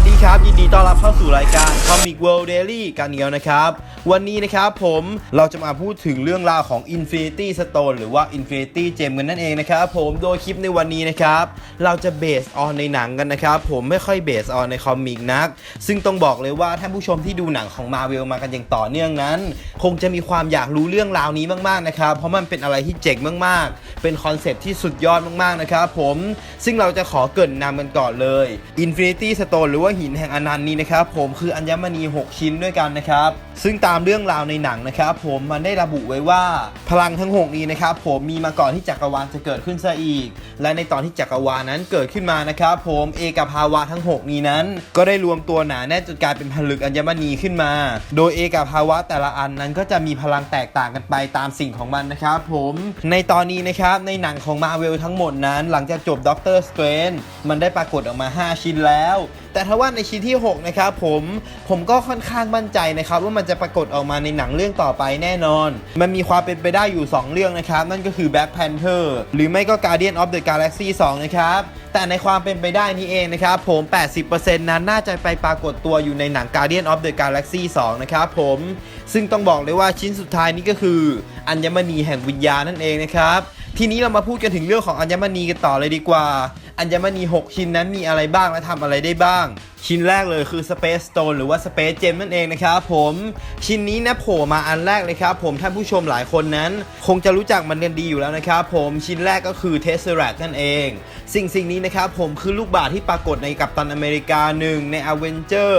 วัสดีครับ ยินดีต้อนรับเข้าสู่รายการ Comic World Daily กันเนียวนะครับ วันนี้นะครับผมเราจะมาพูดถึงเรื่องราวของ Infinity Stone หรือว่า Infinity Gem กันนั่นเองนะครับผมโดยคลิปในวันนี้นะครับ เราจะเบสออนในหนังกันนะครับผมไม่ค่อยเบสออนในคอมิกนัก ซึ่งต้องบอกเลยว่าท่านผู้ชมที่ดูหนังของ Marvel มากันอย่างต่อเนื่องนั้น คงจะมีความอยากรู้เรื่องราวนี้มากๆนะครับเพราะมันเป็นอะไรที่เจ๋งมากๆ เป็นคอนเซปที่สุดยอดมากๆนะครับผมซึ่งเราจะขอเกรินนำกันก่อนเลย Infinity Stone หรือว่าหินแห่งอนันต์นี้นะครับผมคืออัญมณี 6 ชิ้นด้วยกันนะครับ ซึ่งตามเรื่องราวในหนังนะครับผมมันได้ระบุไว้ว่าพลังทั้ง 6 นี้นะครับผมมีมาก่อนที่จักรวาลจะเกิดขึ้นซะอีก และในตอนที่จักรวาลนั้นเกิดขึ้นมานะครับผมเอกภาวะทั้ง 6 นี้นั้น ก็ได้รวมตัวหนาแน่นจนกลายเป็นผลึกอัญมณีขึ้นมา โดยเอกภาวะแต่ละอันนั้นก็จะมีพลังแตกต่างกันไปตามสิ่งของมันนะครับผมในตอนนี้นะครับในหนังของมาเวลทั้งหมดนั้น หลังจากจบด็อกเตอร์สเตรนมันได้ปรากฏออกมา 5 ชิ้นแล้ว แต่ถ้าว่าในชิ้นที่ 6 นะครับผมผมก็ค่อนข้างมั่นใจนะครับว่ามันจะปรากฏออกมาในหนังเรื่องต่อไปแน่นอน มันมีความเป็นไปได้อยู่ 2 เรื่องนะครับ นั่นก็คือ Black Panther หรือไม่ก็ Guardian of the Galaxy 2 นะครับ แต่ในความเป็นไปได้นี้เองนะครับผม 80%นั้นน่าจะไปปรากฏตัวอยู่ในหนัง Guardian of the Galaxy 2 นะครับผม ซึ่งต้องบอกเลยว่าชิ้นสุดท้ายนี้ก็คือ อัญมณีแห่งวิญญาณนั่นเองนะครับ ทีนี้เรามาพูดกันถึงเรื่องของอัญมณีกันต่อเลยดีกว่า อัญมณี 6 ชิ้นนั้นมีอะไรบ้างและทำอะไรได้บ้าง ชิ้นแรกเลยคือ Space Stone หรือว่า Space Gem นั่นเองนะครับผม ชิ้นนี้นะโผล่มาอันแรกเลยครับผมท่านผู้ชมหลายคนนั้น คงจะรู้จักมันกันดีอยู่แล้วนะครับผมชิ้นแรกก็คือ Tesseract นั่นเอง สิ่งสิ่งนี้นะครับผมคือลูกบาศก์ที่ปรากฏในกัปตันอเมริกาหนึ่งใน Avenger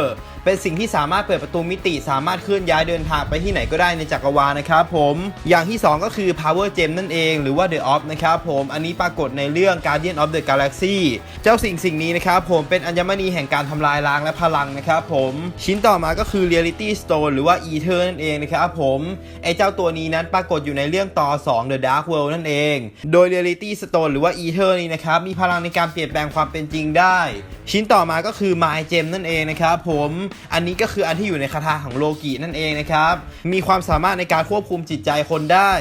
เป็นสิ่งที่สามารถเปิดประตูมิติ สามารถเคลื่อนย้ายเดินทางไปที่ไหนก็ได้ในจักรวาลนะครับผมอย่างที่ 2 ก็คือ Power Gem นั่นเองหรือว่า The Orb นะครับผมอันนี้ปรากฏในเรื่อง Guardian of the Galaxy เจ้าสิ่งสิ่งนี้นะครับผมเป็นอัญมณีแห่งการทำลายล้างและพลังนะครับผมชิ้นต่อมาก็คือ Reality Stone หรือว่า Ether นั่นเองนะครับผมไอเจ้าตัวนี้นั้นปรากฏอยู่ในเรื่องต่อ 2 The Dark World นั่นเอง โดย Reality Stone หรือว่า Ether นี้นะครับมีพลังในการเปลี่ยนแปลงความเป็นจริงได้ ชิ้นต่อมาก็คือ My Gem นั่นเองนะครับผมอันนี้ก็คืออันที่อยู่ในคาถาของโลกินั่นเองนะครับ มีความสามารถในการควบคุมจิตใจคนได้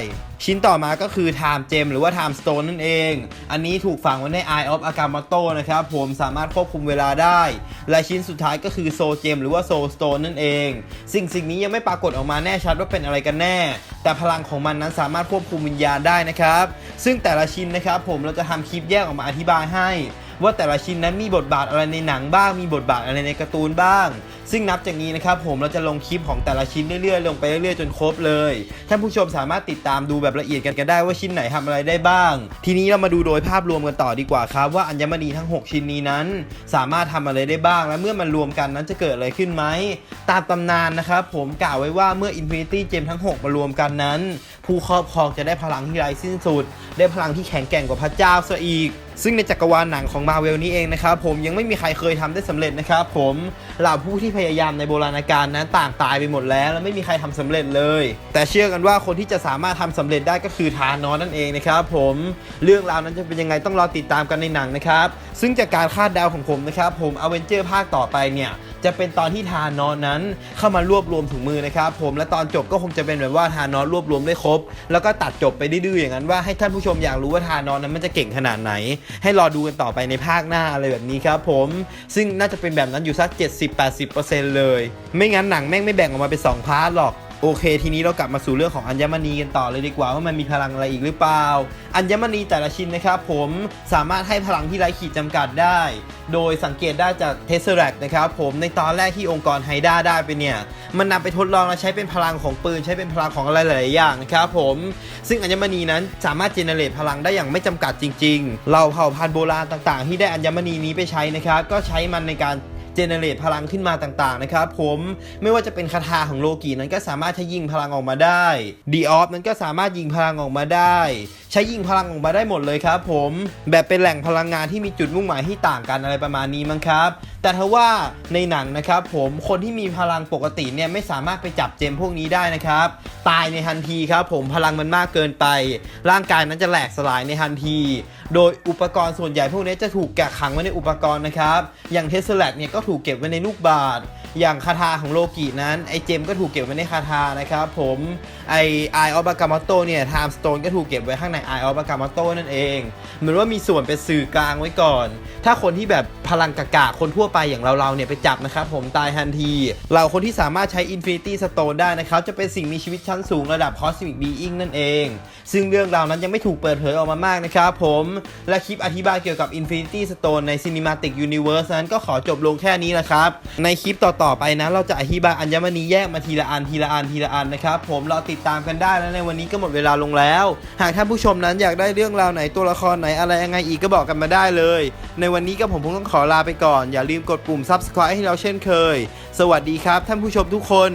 ชิ้นต่อมาก็คือ Time Gem หรือว่า Time Stone นั่นเอง อันนี้ถูกฝังไว้ใน Eye of Agamotto นะครับ ผมสามารถควบคุมเวลาได้ และชิ้นสุดท้ายก็คือ Soul Gem หรือว่า Soul Stone นั่นเอง สิ่งสิ่งนี้ยังไม่ปรากฏออกมาแน่ชัดว่าเป็นอะไรกันแน่ แต่พลังของมันนั้นสามารถควบคุมวิญญาณได้นะครับ ซึ่งแต่ละชิ้นนะครับผมเราจะทำคลิปแยกออกมาอธิบายให้ว่าแต่ละชิ้นนั้นมีบทบาทอะไรในหนังบ้าง มีบทบาทอะไรในการ์ตูนบ้าง ซึ่งนับจากนี้นะครับผมเราจะลงคลิปของแต่ละชิ้นเรื่อยๆ ลงไปเรื่อยๆ จนครบเลยท่านผู้ชมสามารถติดตามดูแบบละเอียดกันกันได้ว่าชิ้นไหนทำอะไรได้บ้าง ทีนี้เรามาดูโดยภาพรวมกันต่อดีกว่าครับ ว่าอัญมณีทั้ง 6 ชิ้นนี้นั้น สามารถทำอะไรได้บ้าง และเมื่อมันรวมกันนั้นจะเกิดอะไรขึ้นไหมตามตำนานนะครับผมกล่าวไว้ว่าเมื่อ Infinity Gem ทั้ง 6 มารวมกันนั้น ผู้ครอบครองจะได้พลังที่ไร้สิ้นสุด ได้พลังที่แข็งแกร่งกว่าพระเจ้าซะอีก ซึ่งในจักรวาลหนังของมาเวลนี้เองนะครับผมยังไม่มีใครเคยทำได้สำเร็จนะครับผมเหล่าผู้ที่พยายามในโบราณกาลนั้นต่างตายไปหมดแล้วและไม่มีใครทำสำเร็จเลย แต่เชื่อกันว่าคนที่จะสามารถทำสำเร็จได้ก็คือทานอสนั่นเองนะครับผมเรื่องราวนั้นจะเป็นยังไงต้องรอติดตามกันในหนังนะครับ ซึ่งจากการคาดเดาของผมนะครับ ผมอเวนเจอร์ภาคต่อไปเนี่ยจะเป็นตอนที่ทานอสนั้นเข้ามารวบรวมถุงมือนะครับผมและตอนจบก็คงจะเป็นแบบว่าทานอสรวบรวมได้ครบ แล้วก็ตัดจบไปดื้อๆอย่างนั้นว่าให้ท่านผู้ชมอยากรู้ว่าทานอสนั้นมันจะเก่งขนาดไหน ให้รอดูกันต่อไปในภาคหน้าอะไรแบบนี้ครับผมซึ่งน่าจะเป็นแบบนั้นอยู่สัก 70-80%เลย ไม่งั้นหนังแม่งไม่แบ่งออกมาเป็น2พาร์ทหรอก โอเค ทีนี้เรากลับมาสู่เรื่องของอัญมณีกันต่อเลยดีกว่าว่ามันมีพลังอะไรอีกหรือเปล่า อัญมณีแต่ละชิ้นนะครับผมสามารถให้พลังที่ไร้ขีดจำกัดได้ โดยสังเกตได้จากเทสเซอร์แรกนะครับผมในตอนแรกที่องค์กรไฮด้าได้ไปเนี่ย มันนำไปทดลองและใช้เป็นพลังของปืน ใช้เป็นพลังของอะไรหลายอย่างนะครับผม ซึ่งอัญมณีนั้นสามารถเจเนเรตพลังได้อย่างไม่จำกัดจริง ๆ เราเผ่าพันธุ์โบราณต่าง ๆ ที่ได้อัญมณีนี้ไปใช้นะครับก็ใช้มันในการ เจเนเรตพลังขึ้นมาต่างๆนะครับผมไม่ว่าจะเป็นคาถาของโลกีนั้นก็สามารถใช้ยิงพลังออกมาได้ดีออฟนั้นก็สามารถยิงพลังออกมาได้ ใช้ยิงพลังออกมาได้หมดเลยครับผมแบบเป็นแหล่งพลังงานที่มีจุดมุ่งหมายที่ต่างกันอะไรประมาณนี้มั้งครับ แต่ถ้าว่าในหนังนะครับผมคนที่มีพลังปกติเนี่ยไม่สามารถไปจับเจมพวกนี้ได้นะครับ ตายในทันทีครับผมพลังมันมากเกินไป ร่างกายนั้นจะแหลกสลายในทันที โดยอุปกรณ์ส่วนใหญ่พวกนี้จะถูกแกะขังไว้ในอุปกรณ์นะครับ อย่างเทสลาเนี่ยก็ถูกเก็บไว้ในลูกบาศก์อย่างคาถาของโลกินั้นไอเจมก็ถูกเก็บไว้ในคาถานะครับผมไอไอออฟบากามาโตเนี่ยไทม์สโตนก็ถูกเก็บไว้ข้างในไอออฟบากามาโตนั่นเองเหมือนว่ามีส่วนเป็นสื่อกลางไว้ก่อน ถ้าคนที่แบบพลังกากาคนทั่วไปอย่างเราๆเนี่ยไปจับนะครับผมตายทันที เราคนที่สามารถใช้ Infinity Stone ได้นะครับจะเป็นสิ่งมีชีวิตชั้นสูงระดับ Cosmic Being นั่นเอง ซึ่งเรื่องราวนั้นยังไม่ถูกเปิดเผยออกมามากนะครับผมและคลิปอธิบายเกี่ยวกับ Infinity Stone ใน Cinematic Universe นั้นก็ขอจบลงแค่นี้นะครับในคลิปต่อต่อไปนะ เราจะอธิบายอัญมณีแยกมาทีละอันทีละอันทีละอันนะครับผมเราติดตามกันได้แล้วในวันนี้ก็หมดเวลาลงแล้ว หากท่านผู้ชมนั้นอยากได้เรื่องราวไหนตัวละครไหนอะไรยังไงอีกก็บอกกันมาได้เลย ในวันนี้ก็ผมคงต้องขอลาไปก่อน อย่าลืมกดปุ่ม subscribe ให้เราเช่นเคย สวัสดีครับท่านผู้ชมทุกคน